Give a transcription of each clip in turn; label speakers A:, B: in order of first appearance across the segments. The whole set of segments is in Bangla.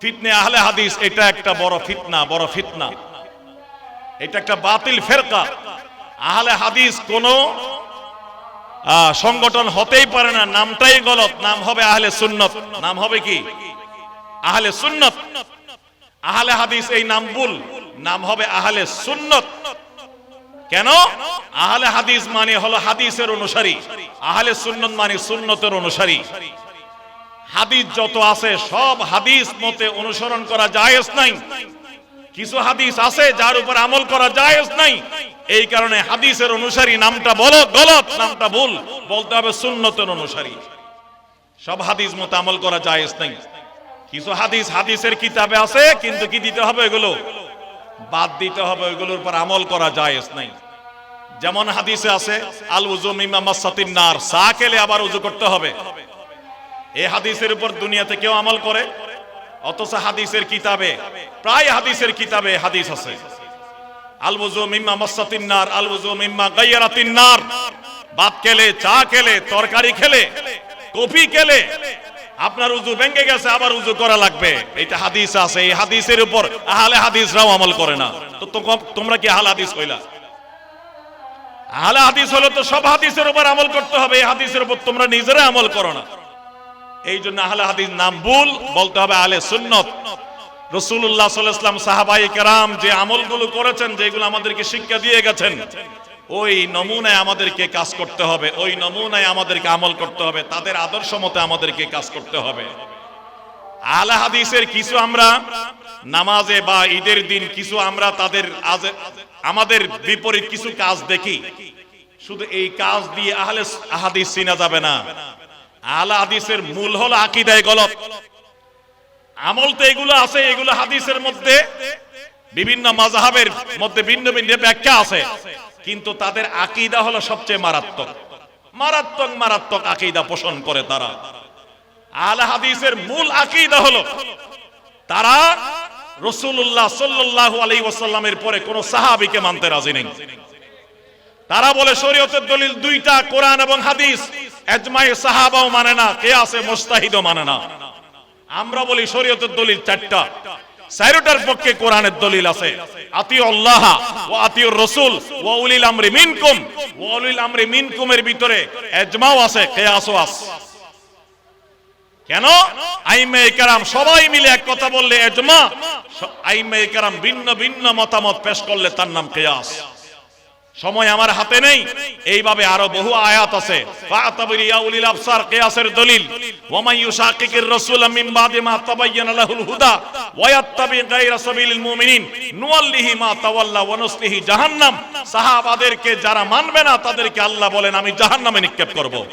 A: ফিতনে আহলে হাদিস, এটা একটা বড় ফিতনা বড় ফিতনা। এটা একটা বাতিল ফেরকা। আহলে হাদিস কোন সংগঠন হতেই পারে না, নামটাই গলত। নাম হবে আহলে সুন্নত। নাম হবে কি? আহলে সুন্নত। আহলে হাদিস এই নাম ভুল। নাম হবে আহলে সুন্নত। কেন? আহলে হাদিস মানে হলো হাদিসের অনুসারী। আহলে সুন্নত মানে সুন্নতের অনুসারী। হাদিস যত আছে, সব হাদিস মতে অনুসরণ করা জায়েজ নাই। কিছু হাদিস আছে যার উপর আমল করা জায়েজ নাই। এই কারণে হাদিসের অনুসারী নামটা বলো, গলত, নামটা ভুল। বলতে হবে সুন্নতের অনুসারী। সব হাদিস মতো আমল করা জায়েজ নাই। কিছু হাদিস হাদিসের কিতাবে আছে, কিন্তু কি দিতে হবে এগুলো? বাদ দিতে হবে ওইগুলোর উপর আমল করা জায়েজ নাই। যেমন হাদিসে আছে আল উজু মিমা মাসাতিন নার। সা খেলে আবার উজু করতে হবে। এই হাদিসের উপর দুনিয়াতে কেউ আমল করে? অথচ হাদিসের কিতাবে, প্রায় হাদিসের কিতাবে হাদিস আছে। করা লাগবে। হাদিস আছে, এই হাদিসের উপর আমল করে না। তোমরা কি হাদিস আহলে হাদিস তো সব হাদিসের উপর আমল করতে হবে, এই হাদিসের উপর তোমরা নিজেরা আমল করো না। এই জন্য আহলে হাদিস নাম ভুল, বলতে হবে আহলে সুন্নত। রসুল্লাহ সাল্লাম সাহাবাই কেরাম যে আমলগুলো করেছেন, যেগুলো আমাদেরকে শিক্ষা দিয়ে গেছেন, ওই নমুনায় আমাদেরকে কাজ করতে হবে, ওই নমুনায় আমাদেরকে আমল করতে হবে, তাদের আদর্শ মতে আমাদেরকে কাজ করতে হবে। আলা হাদিসের কিছু আমরা নামাজে বা ঈদের দিন কিছু আমরা তাদের আমাদের বিপরীত কিছু কাজ দেখি। শুধু এই কাজ দিয়ে আহলে হাদিস চিনা যাবে না। আলা হাদিসের মূল হল আকিদায় গলত। আমল তো এগুলো আছে, এগুলো হাদিসের মধ্যে বিভিন্ন মাযহাবের মধ্যে ভিন্ন ভিন্ন ব্যাখ্যা আছে। কিন্তু তাদের আকিদা হলো সবচেয়ে মারাত্মক। মারাত্মক মারাত্মক আকিদা পোষণ করে তারা। আল হাদিসের মূল আকিদা হলো, তারা রাসূলুল্লাহ সাল্লাল্লাহু আলাইহি ওয়াসাল্লামের পরে কোন সাহাবিকে মানতে রাজি নেই। তারা বলে, শরীয়তের দলিল দুইটা, কোরআন এবং হাদিস। এজমায়ে সাহাবাও মানে না, কিয়াসে মুস্তাহিদও মানে না। আমরা বলি, শরীয়তের দলিল চারটা। চারটার পক্ষে কোরআনের দলিল আছে। আতিউ আল্লাহ ও আতিউর রসুল ও উলিল আমরি মিনকুম। ও উলিল আমরি মিনকুমের ভিতরে এজমাও আছে, কিয়াসও আছে। কেন? আইমে কারাম সবাই মিলে এক কথা বললে, এজমা। আইমে কারাম ভিন্ন ভিন্ন মতামত পেশ করলে তার নাম কিয়াস। সময় আমার হাতে নেই। এইভাবে আরও বহু আয়াত আছে। যারা মানবে না, তাদেরকে আল্লাহ বলেন, আমি জাহান্নামে নিক্ষেপ করব।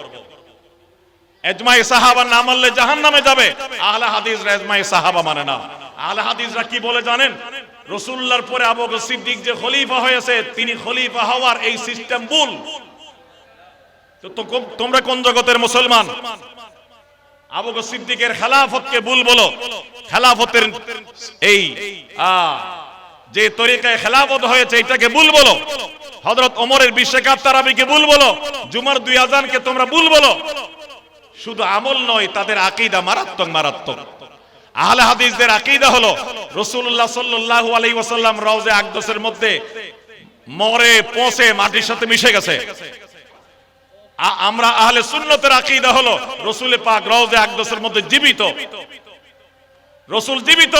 A: এজমাই সাহাবা না মানলে জাহান্নামে যাবে। আহলে এজমাই সাহাবা মানে না। আহলে হাদিসরা কি বলে জানেন? রসুল্লাহর পরে আবু সিদ্দিক যে খলিফা হয়েছে, তিনি খলিফা হওয়ার এই সিস্টেম ভুল। তোমরা কোন জগতের মুসলমান? আবু সিদ্দিকের খেলাফতকে ভুল বলো। খেলাফতের এই যে তরিকায় খেলাফত হয়েছে, এটাকে ভুল বলো। হযরত ওমরের বিশ্বকাপ তারাবিকে ভুল বলো। জুমার দুই আজানকে তোমরা ভুল বলো। শুধু আমল নয়, তাদের আকীদা মারাত্মক মারাত্মক। আহলে হাদিসদের আকীদা হলো রাসূলুল্লাহ সাল্লাল্লাহু আলাইহি ওয়াসাল্লাম রওজে আকদসের মধ্যে মরে, পচে, মাটির সাথে মিশে গেছে। আমরা আহলে সুন্নতের আকীদা হলো রাসূল পাক রওজে আকদসের মধ্যে জীবিত। রসুল জীবিত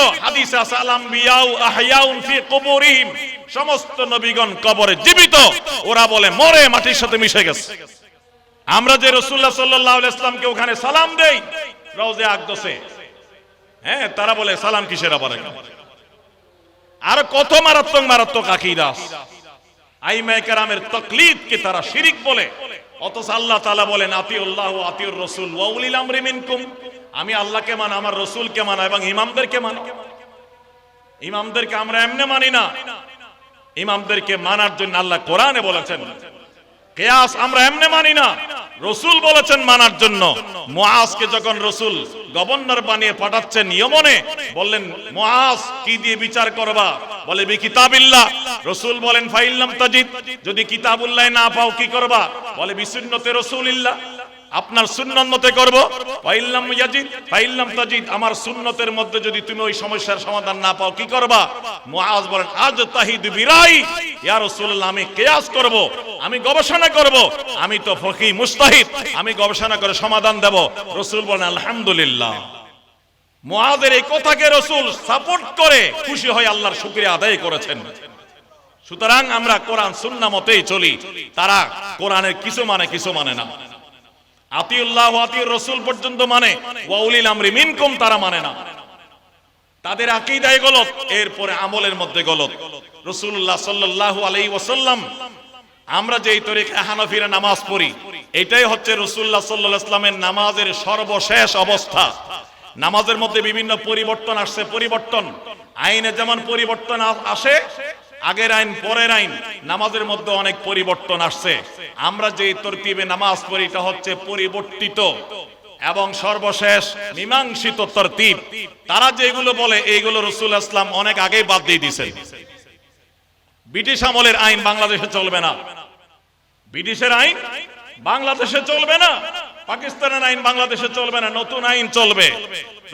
A: আহয়াউন ফি কুবুরিহিম। সমস্ত নবীগণ কবরে জীবিত। ওরা বলে, মরে, মাটির সাথে মিশে গেছে। আমরা যে রসুল্লাহ সাল্লাহ ইসলামকে ওখানে সালাম দেই, রওজে আকদসে হ্যাঁ তারা বলে, সালাম কিসের আবার আর কত মারাত্মক মারাত্মক আকিদাস আইমায়ে কেরামের তকলিদ কে তারা শিরিক বলে। অথচ আল্লাহ তাআলা বলেন, আতিউল্লাহ আতিউর রাসূল আমি আল্লাহকে মান, আমার রাসূলকে মান এবং ইমামদেরকে মান। ইমামদেরকে আমরা এমনি মানি না। ইমামদেরকে মানার জন্য আল্লাহ কোরআনে বলেছেন, কেয়াস আমরা এমনি মানি না। রসুল বলেছেন মানার জন্য। মুআজকে যখন রসুল গভর্নর বানিয়ে পাঠাচ্ছেন ইয়মনে, বললেন, মুআজ, কি দিয়ে বিচার করবা? বলে, বি কিতাবিল্লাহ। রসুল বলেন ফাইল্লাম তাজিদ, যদি কিতাবুল্লাহ না পাও কি করবা? বলে বিসুন্নতে রসুলিল্লাহ। আপনার সুন্নত মতে করব? ফাইল্লাম ইয়াজিদ তাজিদ। আমার সুন্নতের মধ্যে যদি তুমি ওই সমস্যার সমাধান না পাও কি করবা? মুআজ বলেন, আজ তাহিদ বিরাই। ইয়া রাসূলুল্লাহ, আমি কিয়াস করব। আমি গবেষণা করব। আমি তো ফকি মুস্তাহিদ। আমি গবেষণা করে সমাধান দেব। রাসূল বলেন, আলহামদুলিল্লাহ। মুআজের এই কথাকে রাসূল সাপোর্ট করে খুশি হয়ে আল্লাহর শুকরিয়া আদায় করেছেন। সুতরাং আমরা কোরআন, সুন্নাহ মতেই চলি। তারা কোরআনের কিছু মানে কিছু মানে না। আতিউল্লাহ আতিউর রসুল পর্যন্ত মানে ওয়াউলিল আমরি মিনকুম তারা মানে না। তাদের আকীদায় গলত, এরপরে আমলের মধ্যে গলত। রাসূলুল্লাহ সাল্লাল্লাহু আলাইহি ওয়াসাল্লাম আমরা যেই তরিকা হানাফিরা নামাজ পড়ি, এটাই হচ্ছে রাসূলুল্লাহ সাল্লাল্লাহু আলাইহি ওয়াসাল্লামের নামাজের সর্বশেষ অবস্থা। নামাজের মধ্যে বিভিন্ন পরিবর্তন আসছে, পরিবর্তন। আইনে যেমন পরিবর্তন আসে আগের আইন, পরের আইন, নামাজের মধ্যে অনেক পরিবর্তন আসছে। আমরা যে তরতিবে নামাজ পড়ি, এটা হচ্ছে পরিবর্তিত এবং সর্বশেষ মীমাংসিত তরতিব। তারা যেগুলো বলে, এইগুলো রসুল ইসলাম অনেক আগেই বাদ দিয়ে দিয়েছেন। ব্রিটিশ আমলের আইন বাংলাদেশে চলবে না। ব্রিটিশের আইন বাংলাদেশে চলবে না। পাকিস্তানের আইন বাংলাদেশে চলবে না। নতুন আইন চলবে।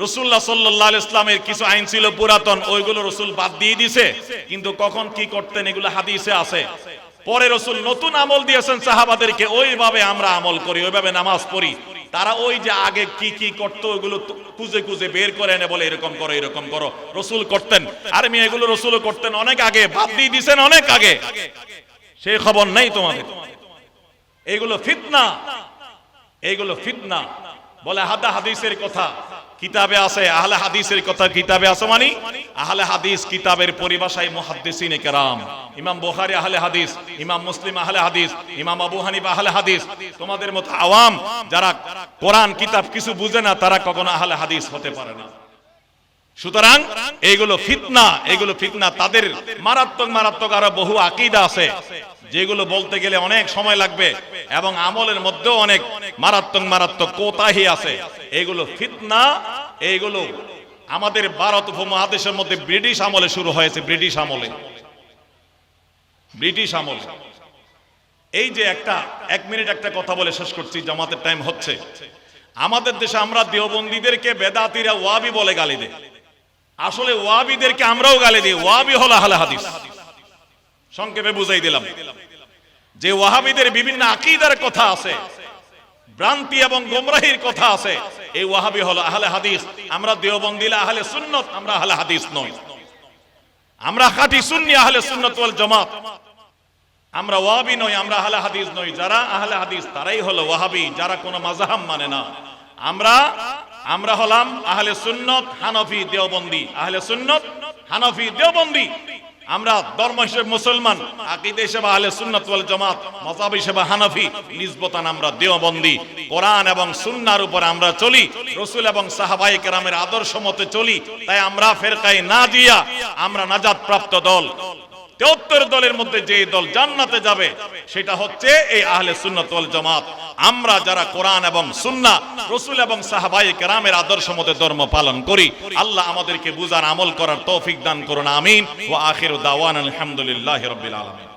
A: রসুল্লাহ সাল্লাহ ইসলামের কিছু আইন ছিল পুরাতন, ওইগুলো রসুল বাদ দিয়ে দিছে। কিন্তু কখন কি করতেন এগুলো হাদিসে আছে। পরে রসুল নতুন আমল দিয়েছেন সাহাবাদেরকে, ওইভাবে আমরা আমল করি, ওইভাবে নামাজ পড়ি। তারা ওই যে আগে কি কি করতো, ওইগুলো খুঁজে খুঁজে বের করে এনে বলে, এরকম করো এরকম করো। রসুল করতেন। আর আমি এগুলো রসুল করতেন অনেক আগে, বাদ দিয়ে দিছেন অনেক আগে। সেই খবর নেই তোমাদের। এগুলো ফিতনা। এগুলো ফিতনা। বলে হাদা হাদিসের কথা। কিতাবে আছে, আহলে হাদিসের কথা কিতাবে আছে মানে? আহলে হাদিস কিতাবের পরিভাষায় মুহাদ্দিসিনে কেরাম। ইমাম বুখারী আহলে হাদিস, ইমাম মুসলিম আহলে হাদিস, ইমাম আবু হানিফা আহলে হাদিস। তোমাদের মতো আওয়াম যারা কোরআন, কিতাব কিছু বুঝে না, তারা কখনো আহলে হাদিস হতে পারে না। সুতরাং এইগুলো ফিতনা, এগুলো ফিতনা তাদের মারাত্মক মারাত্মক আরও বহু আকীদা আছে, যেগুলো বলতে গেলে অনেক সময় লাগবে এবং আমলের মধ্যেও অনেক মারাত্মক মারাত্মক কোতাহি আছে। এগুলো ফিতনা এইগুলো আমাদের ভারত উপমহাদেশের মধ্যে ব্রিটিশ আমলে শুরু হয়েছে, ব্রিটিশ আমলে। ব্রিটিশ আমলে। এই যে একটা, এক মিনিট একটা কথা বলে শেষ করছি, জামাতের টাইম হচ্ছে। আমাদের দেশে আমরা দেওবন্দীদেরকে বেদাতিরা ওয়াবি বলে গালি দেয়। আসলে ওয়াবিদেরকে আমরাও গালি দিই। ওয়াবি হলো আহলে হাদিস। সংক্ষেপে বুঝাই দিলাম। যে ওয়াহাবিদের বিভিন্ন আকীদার কথা আছে ভ্রান্তি এবং গোমরাহির কথা আছে। এই ওয়াহাবি হলো আহলে হাদিস। আমরা দেওবন্দিলা আহলে সুন্নত, আমরা আহলে হাদিস নই। আমরা খাঁটি সুন্নি আহলে সুন্নত ওয়াল জামাত। আমরা ওয়াহাবি নই, আমরা আহলে হাদিস নই। যারা আহলে হাদিস, তারাই হলো ওয়াহাবি, যারা কোনো মাযহাব মানে না। আমরা আমরা হলাম আহলে সুন্নত হানফি দেওবন্দি। আহলে সুন্নত হানফি দেওবন্দি। আমরা ধর্ম হিসেবে মুসলমান, আকিদে হিসেবে আহলে সুন্নাত ওয়াল জামাত, মাযহাব হিসেবে হানফি, নিসবতান আমরা দেওবন্দি কোরআন এবং সুন্নাহর উপর আমরা চলি, রাসূল এবং সাহাবায়ে কেরামের আদর্শ মতে চলি। তাই আমরা ফেরকায় না দিয়া আমরা নাজাত প্রাপ্ত দল। তেহত্তর দলের মধ্যে যে দল জান্নাতে যাবে, সেটা হচ্ছে এই আহলে সুন্নতল জমাত। আমরা যারা কোরআন এবং সুন্না রসুল এবং সাহাবাই কেরামের আদর্শ মতে ধর্ম পালন করি, আল্লাহ আমাদেরকে বুঝার আমল করার তৌফিক দান করুন, আমিন। ও আখির দাওয়ান আলহামদুলিল্লাহ রবিল আলমিন।